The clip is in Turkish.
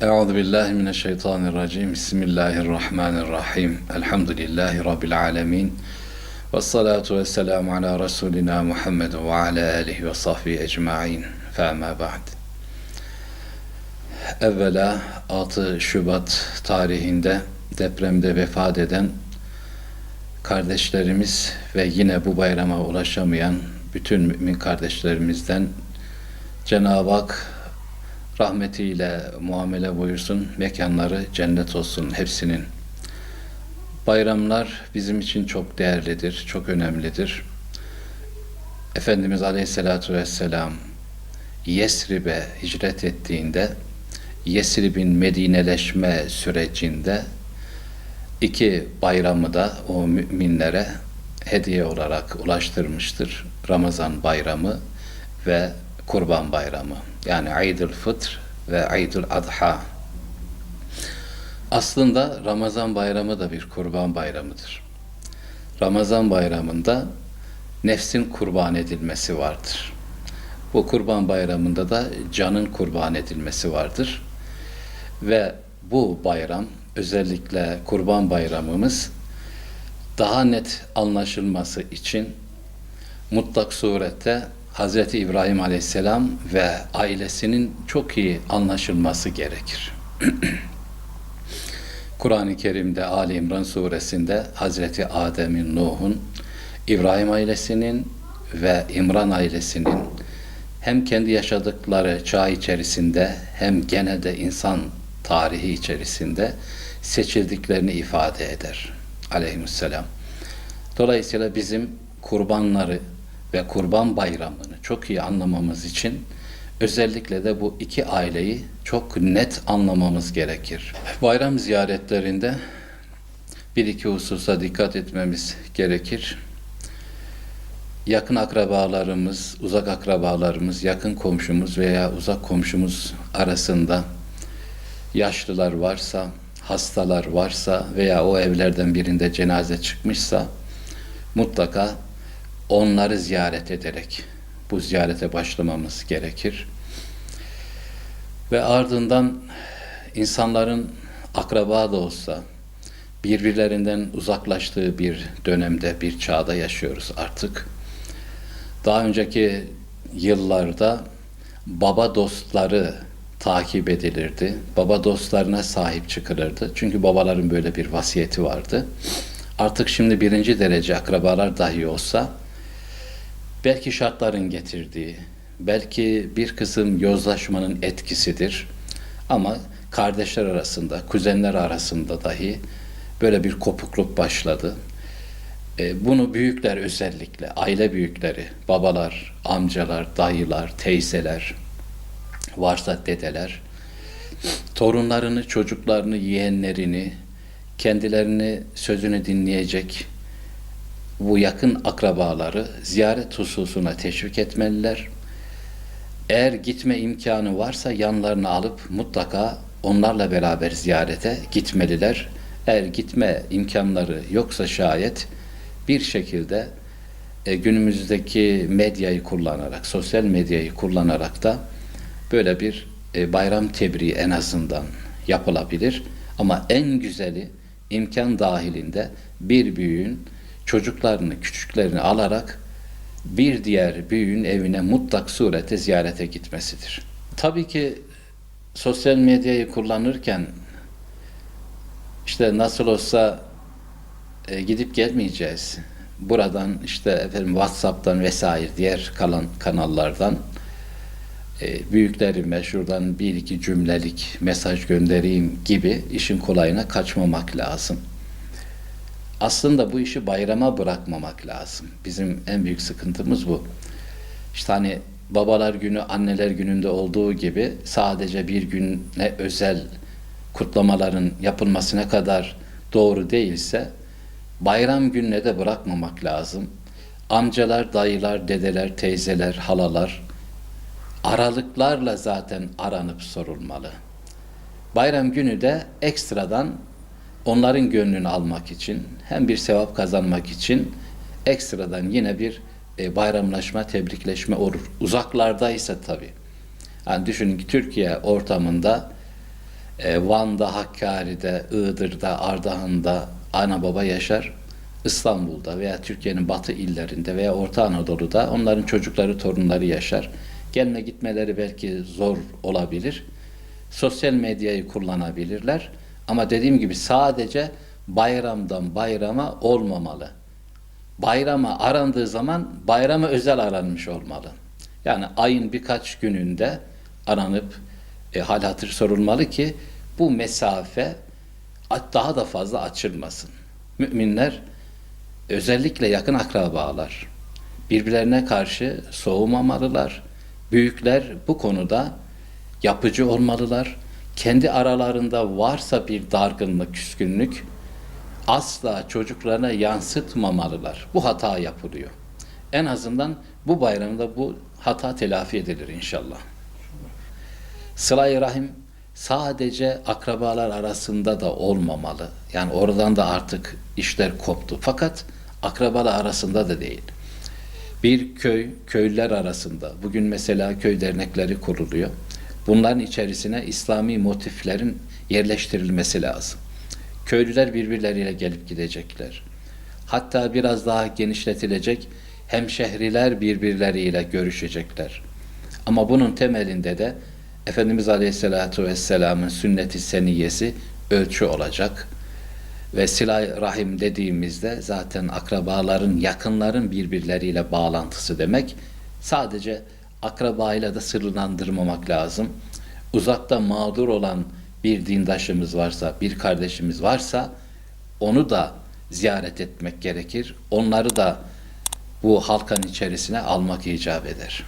Euzu billahi mineşşeytanirracim. Bismillahirrahmanirrahim. Elhamdülillahi rabbil alamin. Ves salatu vesselamu ala rasulina Muhammed ve ala alihi ve sahbihi ecmaîn. Fema ba'd. Evvela 6 Şubat tarihinde depremde vefat eden kardeşlerimiz ve yine bu bayrama ulaşamayan bütün mümin kardeşlerimizden Cenab-ı Hak rahmetiyle muamele buyursun, mekanları cennet olsun hepsinin. Bayramlar bizim için çok değerlidir, çok önemlidir. Efendimiz Aleyhisselatü Vesselam Yesrib'e hicret ettiğinde, Yesrib'in Medineleşme sürecinde iki bayramı da o müminlere hediye olarak ulaştırmıştır. Ramazan bayramı ve Kurban bayramı. Yani Eid-ül Fıtr ve Eid-ül Adha. Aslında Ramazan bayramı da bir kurban bayramıdır. Ramazan bayramında nefsin kurban edilmesi vardır. Bu kurban bayramında da canın kurban edilmesi vardır. Ve bu bayram özellikle kurban bayramımız daha net anlaşılması için mutlak surette Hz. İbrahim Aleyhisselam ve ailesinin çok iyi anlaşılması gerekir. Kur'an-ı Kerim'de Ali İmran suresinde Hz. Adem'in, Nuh'un, İbrahim ailesinin ve İmran ailesinin hem kendi yaşadıkları çağ içerisinde hem genelde insan tarihi içerisinde seçildiklerini ifade eder. Aleyhisselam. Dolayısıyla bizim kurbanları ve kurban bayramını çok iyi anlamamız için özellikle de bu iki aileyi çok net anlamamız gerekir. Bayram ziyaretlerinde bir iki hususa dikkat etmemiz gerekir. Yakın akrabalarımız, uzak akrabalarımız, yakın komşumuz veya uzak komşumuz arasında yaşlılar varsa, hastalar varsa veya o evlerden birinde cenaze çıkmışsa mutlaka onları ziyaret ederek bu ziyarete başlamamız gerekir. Ve ardından insanların akraba da olsa birbirlerinden uzaklaştığı bir dönemde, bir çağda yaşıyoruz artık. Daha önceki yıllarda baba dostları takip edilirdi. Baba dostlarına sahip çıkılırdı. Çünkü babaların böyle bir vasiyeti vardı. Artık şimdi birinci derece akrabalar dahi olsa belki şartların getirdiği, belki bir kısım yozlaşmanın etkisidir. Ama kardeşler arasında, kuzenler arasında dahi böyle bir kopukluk başladı. E, bunu büyükler özellikle, aile büyükleri, babalar, amcalar, dayılar, teyzeler, varsa dedeler, torunlarını, çocuklarını, yeğenlerini, kendilerini sözünü dinleyecek bu yakın akrabaları ziyaret hususuna teşvik etmeliler. Eğer gitme imkanı varsa yanlarına alıp mutlaka onlarla beraber ziyarete gitmeliler. Eğer gitme imkanları yoksa şayet bir şekilde e, günümüzdeki medyayı kullanarak, sosyal medyayı kullanarak da böyle bir e, bayram tebriği en azından yapılabilir. Ama en güzeli imkan dahilinde bir büyüğün çocuklarını, küçüklerini alarak bir diğer büyüğün evine mutlak surete ziyarete gitmesidir. Tabii ki sosyal medyayı kullanırken işte nasıl olsa e, gidip gelmeyeceğiz. Buradan işte efendim WhatsApp'tan vesaire diğer kalan kanallardan e, büyüklerime şuradan bir iki cümlelik mesaj göndereyim gibi işin kolayına kaçmamak lazım. Aslında bu işi bayrama bırakmamak lazım. Bizim en büyük sıkıntımız bu. İşte hani babalar günü, anneler gününde olduğu gibi sadece bir güne özel kutlamaların yapılması ne kadar doğru değilse bayram gününe de bırakmamak lazım. Amcalar, dayılar, dedeler, teyzeler, halalar aralıklarla zaten aranıp sorulmalı. Bayram günü de ekstradan onların gönlünü almak için hem bir sevap kazanmak için ekstradan yine bir e, bayramlaşma, tebrikleşme olur. Uzaklardaysa tabii. Yani düşünün ki Türkiye ortamında E, Van'da, Hakkari'de, Iğdır'da, Ardahan'da ana baba yaşar. İstanbul'da veya Türkiye'nin batı illerinde veya Orta Anadolu'da onların çocukları, torunları yaşar. Gelme gitmeleri belki zor olabilir. Sosyal medyayı kullanabilirler. Ama dediğim gibi sadece bayramdan bayrama olmamalı. Bayrama arandığı zaman bayrama özel aranmış olmalı. Yani ayın birkaç gününde aranıp e, hal hatır sorulmalı ki bu mesafe daha da fazla açılmasın. Müminler özellikle yakın akrabalar birbirlerine karşı soğumamalılar. Büyükler bu konuda yapıcı olmalılar. Kendi aralarında varsa bir dargınlık, küskünlük asla çocuklarına yansıtmamalılar. Bu hata yapılıyor. En azından bu bayramda bu hata telafi edilir inşallah. Sıla-i Rahim sadece akrabalar arasında da olmamalı. Yani oradan da artık işler koptu. Fakat akrabalar arasında da değil. Bir köy, köylüler arasında. Bugün mesela köy dernekleri kuruluyor. Bunların içerisine İslami motiflerin yerleştirilmesi lazım. Köylüler birbirleriyle gelip gidecekler. Hatta biraz daha genişletilecek hemşehriler birbirleriyle görüşecekler. Ama bunun temelinde de Efendimiz Aleyhisselatü Vesselam'ın sünnet-i seniyesi ölçü olacak. Ve silah rahim dediğimizde zaten akrabaların, yakınların birbirleriyle bağlantısı demek. Sadece akrabayla da sırlandırmamak lazım. Uzakta mağdur olan bir dindaşımız varsa, bir kardeşimiz varsa onu da ziyaret etmek gerekir. Onları da bu halkanın içerisine almak icap eder.